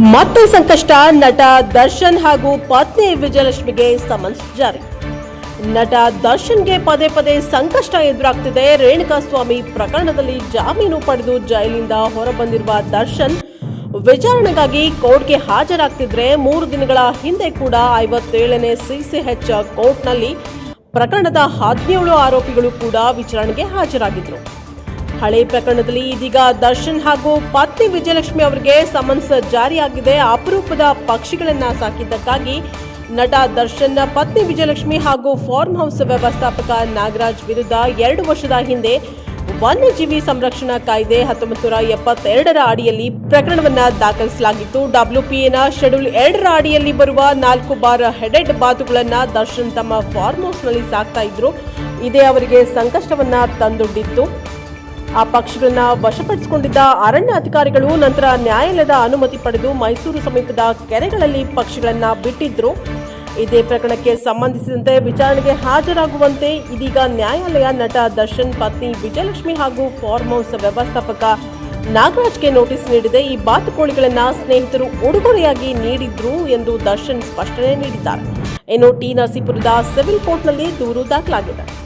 ಮತ್ತೆ ಸಂಕಷ್ಟ, ನಟ ದರ್ಶನ್ ಹಾಗೂ ಪತ್ನಿ ವಿಜಯಲಕ್ಷ್ಮಿಗೆ ಸಮನ್ಸ್ ಜಾರಿ. ನಟ ದರ್ಶನ್ಗೆ ಪದೇ ಪದೇ ಸಂಕಷ್ಟ ಎದುರಾಗ್ತಿದೆ. ರೇಣುಕಾಸ್ವಾಮಿ ಪ್ರಕರಣದಲ್ಲಿ ಜಾಮೀನು ಪಡೆದು ಜೈಲಿಂದ ಹೊರಬಂದಿರುವ ದರ್ಶನ್ ವಿಚಾರಣೆಗಾಗಿ ಕೋರ್ಟ್ಗೆ ಹಾಜರಾಗ್ತಿದ್ರೆ ಮೂರು ದಿನಗಳ ಹಿಂದೆ ಕೂಡ ಐವತ್ತೇಳನೇ ಸಿಸಿಎಚ್ ಕೋರ್ಟ್ನಲ್ಲಿ ಪ್ರಕರಣದ ಹದಿನೇಳು ಆರೋಪಿಗಳು ಕೂಡ ವಿಚಾರಣೆಗೆ ಹಾಜರಾಗಿದ್ರು. ಹಳೆ ಪ್ರಕರಣದಲ್ಲಿ ಇದೀಗ ದರ್ಶನ್ ಹಾಗೂ ಪತ್ನಿ ವಿಜಯಲಕ್ಷ್ಮಿ ಅವರಿಗೆ ಸಮನ್ಸ್ ಜಾರಿಯಾಗಿದೆ. ಅಪರೂಪದ ಪಕ್ಷಿಗಳನ್ನ ಸಾಕಿದ್ದಕ್ಕಾಗಿ ನಟ ದರ್ಶನ್ನ ಪತ್ನಿ ವಿಜಯಲಕ್ಷ್ಮಿ ಹಾಗೂ ಫಾರ್ಮ್ ಹೌಸ್ ವ್ಯವಸ್ಥಾಪಕ ನಾಗರಾಜ್ ವಿರುದ್ಧ ಎರಡು ವರ್ಷದ ಹಿಂದೆ ವನ್ಯಜೀವಿ ಸಂರಕ್ಷಣಾ ಕಾಯ್ದೆ ಹತ್ತೊಂಬತ್ತು ನೂರ ಎಪ್ಪತ್ತೆರಡರ ಅಡಿಯಲ್ಲಿ ಪ್ರಕರಣವನ್ನು ದಾಖಲಿಸಲಾಗಿತ್ತು. ಡಬ್ಲ್ಯೂಪಿಎನ ಶೆಡ್ಯೂಲ್ ಎರಡರ ಅಡಿಯಲ್ಲಿ ಬರುವ ನಾಲ್ಕು ಬಾರ್ ಹೆಡೆಡ್ ಬಾತುಗಳನ್ನ ದರ್ಶನ್ ತಮ್ಮ ಫಾರ್ಮ್ ಹೌಸ್ನಲ್ಲಿ ಸಾಕ್ತಾ ಇದ್ರು. ಇದೇ ಅವರಿಗೆ ಸಂಕಷ್ಟವನ್ನ ತಂದೊಡ್ಡಿತ್ತು. ಆ ಪಕ್ಷಿಗಳನ್ನ ವಶಪಡಿಸಿಕೊಂಡಿದ್ದ ಅರಣ್ಯ ಅಧಿಕಾರಿಗಳು ನಂತರ ನ್ಯಾಯಾಲಯದ ಅನುಮತಿ ಪಡೆದು ಮೈಸೂರು ಸಮೀಪದ ಕೆರೆಗಳಲ್ಲಿ ಪಕ್ಷಿಗಳನ್ನ ಬಿಟ್ಟಿದ್ರು. ಇದೇ ಪ್ರಕರಣಕ್ಕೆ ಸಂಬಂಧಿಸಿದಂತೆ ವಿಚಾರಣೆಗೆ ಹಾಜರಾಗುವಂತೆ ಇದೀಗ ನ್ಯಾಯಾಲಯ ನಟ ದರ್ಶನ್ ಪತ್ನಿ ವಿಜಯಲಕ್ಷ್ಮಿ ಹಾಗೂ ಫಾರ್ಮ್ ಹೌಸ್ ವ್ಯವಸ್ಥಾಪಕ ನಾಗರಾಜ್ಗೆ ನೋಟಿಸ್ ನೀಡಿದೆ. ಈ ಬಾತುಕೋಳಿಗಳನ್ನ ಸ್ನೇಹಿತರು ಉಡುಗೊರೆಯಾಗಿ ನೀಡಿದ್ರು ಎಂದು ದರ್ಶನ್ ಸ್ಪಷ್ಟನೆ ನೀಡಿದ್ದಾರೆ. ಇನ್ನು ಟಿ ನರಸೀಪುರದ ಸಿವಿಲ್ ಕೋರ್ಟ್ನಲ್ಲಿ ದೂರು ದಾಖಲಾಗಿದೆ.